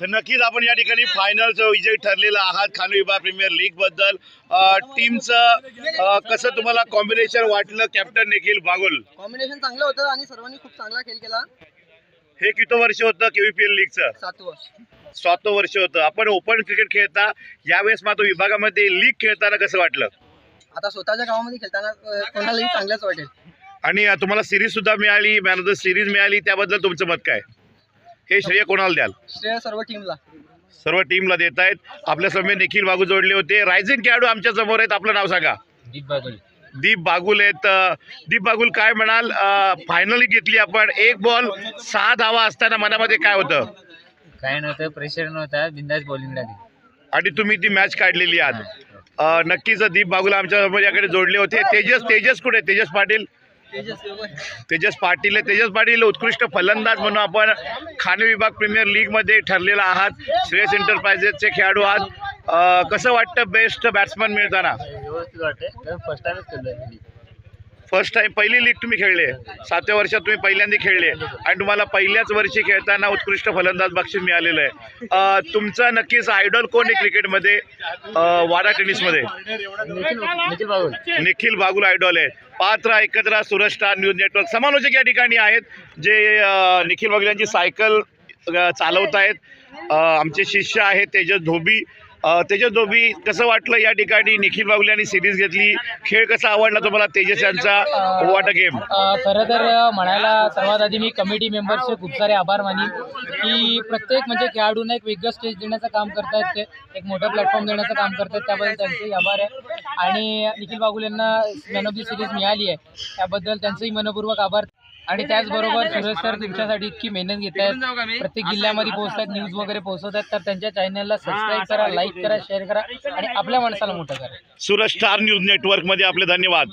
तर नक्कीच आपण या ठिकाणी फायनलचा विजय ठरलेला आहात. खानू विभाग प्रीमियर लीगबद्दल. टीमचं कसं तुम्हाला कॉम्बिनेशन वाटलं? कॅप्टन निखिल बागुल. कॉम्बिनेशन चांगलं होतं आणि सर्वांनी खूप चांगला खेळ केला. हे किती वर्ष होतं केव्हीपीएल लीगचं? सातवं सातवं वर्ष होतं. आपण ओपन क्रिकेट खेळता यावेळेस मात्र विभागामध्ये लीग खेळताना कसं वाटलं? आता स्वतःच्या गावामध्ये खेळताना अं, कोणालाही चांगलंच वाटेल. आणि तुम्हाला सिरीज सुद्धा मिळाली मॅन ऑफ द सिरीज मिळाली त्याबद्दल तुमचं मत काय? हे श्रेय कोणाला द्याल? श्रेय सर्व टीमला सर्व टीमला देत आहेत. आपल्यासमोर निखिल बागू जोडले होते. रायझिंग खेळाडू आमच्यासमोर आहेत. आपलं नाव सांगा. दीप बागुल. दीप बागुल आहेत. दीप बागुल काय म्हणाल? फायनली घेतली आपण. एक बॉल सहा धावा असताना मनामध्ये काय होतं? काय नव्हतं प्रेशर नव्हता. बिंदास बॉलिंग लागली आणि तुम्ही ती मॅच काढलेली आहात नक्कीच दीप बागुल आमच्यासमोर याकडे जोडले होते. तेजस तेजस कुठे? तेजस पाटील. तेजस पाटील तेजस पाटील उत्कृष्ट फलंदाज म्हणून आपण खाणे विभाग प्रीमियर लीगमध्ये ठरलेला आहात. श्रेयस एंटरप्राइजेसचे खेळाडू आहात. कसं वाटतं बेस्ट बॅट्समन मिळताना? व्यवस्थित वाटते फर्स्ट टाइमच फर्स्ट टाइम पहिली लीग तुम्ही खेळले. सातव्या वर्षात तुम्ही पहिल्यांदा खेळले. आणि तुम्हाला पहिल्याच वर्षी खेळताना उत्कृष्ट फलंदाज बक्षीस मिळालेलं आहे. तुमचं तुमचा नक्कीच आयडॉल कोण आहे क्रिकेटमध्ये वाडा टेनिसमध्ये निखिल बागुल आयडॉल आहे. पात्र एकत्र सूरज स्टार न्यूज नेटवर्क समालोचक या ठिकाणी आहेत. जे निखिल बागुल यांची सायकल चालवत आहेत आमचे शिष्य आहेत तेजस धोबी. तेजस धोबी कसं वाटलं या ठिकाणी निखिल बागुल यांनी सिरीज घेतली? खेळ कसा आवडला तुम्हाला तेजस यांचा? वाट गेम खरं तर म्हणायला सर्वात आधी मी कमिटी मेंबर्सचे खूप सारे आभार मानीन की प्रत्येक म्हणजे खेळाडूंना एक वेगळं स्टेज देण्याचं काम करतायत ते एक मोठं प्लॅटफॉर्म देण्याचं काम करतायत त्याबद्दल त्यांचेही आभार आहे. आणि निखिल बागुल यांना मॅन ऑफ दी सिरीज मिळाली आहे त्याबद्दल त्यांचंही मनपूर्वक आभार. आणि त्याचबरोबर सुरेश सर तुमच्यासाठी इतकी मेहनत घेत आहेत. प्रत्येक जिल्ह्यामध्ये पोहोचतात न्यूज वगैरे पोहोचवत आहेत तर त्यांच्या चॅनलला सबस्क्राईब करा लाईक करा शेअर करा आणि आपल्या माणसाला मोठं करा. सूरज स्टार न्यूज नेटवर्कमध्ये आपले धन्यवाद.